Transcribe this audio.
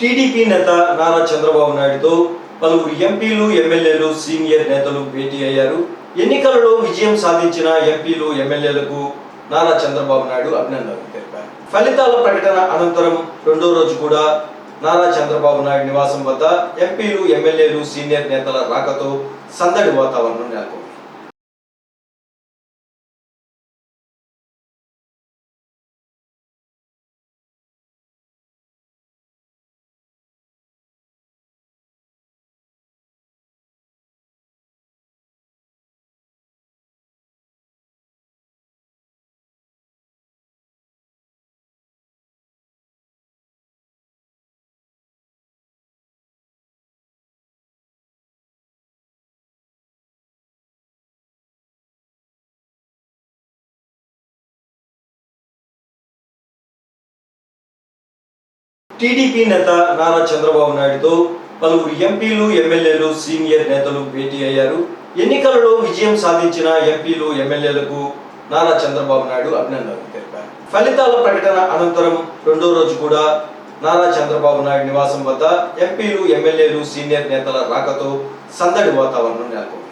TDP నేత నారా చంద్రబాబు నాయుడుతో పలువురు ఎంపీలు ఎమ్మెల్యేలు సీనియర్ నేతలు భేటీ అయ్యారు. ఎన్నికలలో విజయం సాధించిన ఎంపీలు ఎమ్మెల్యేలకు నారా చంద్రబాబు నాయుడు అభినందనలు తెలిపారు. ఫలితాల ప్రకటన అనంతరం రెండో రోజు కూడా నారా చంద్రబాబు నాయుడు నివాసం వద్ద ఎంపీలు ఎమ్మెల్యేలు సీనియర్ నేతల రాకతో సందడి వాతావరణం నెలకొంది. టీడీపీ నేత నారా చంద్రబాబు నాయుడుతో పలువురు ఎంపీలు ఎమ్మెల్యేలు సీనియర్ నేతలు భేటీ అయ్యారు. ఎన్నికలలో విజయం సాధించిన ఎంపీలు ఎమ్మెల్యేలకు నారా చంద్రబాబు నాయుడు అభినందనలు తెలిపారు. ఫలితాల ప్రకటన అనంతరం రెండో రోజు కూడా నారా చంద్రబాబు నాయుడు నివాసం వద్ద ఎంపీలు ఎమ్మెల్యేలు సీనియర్ నేతల రాకతో సందడి వాతావరణం నెలకొంది.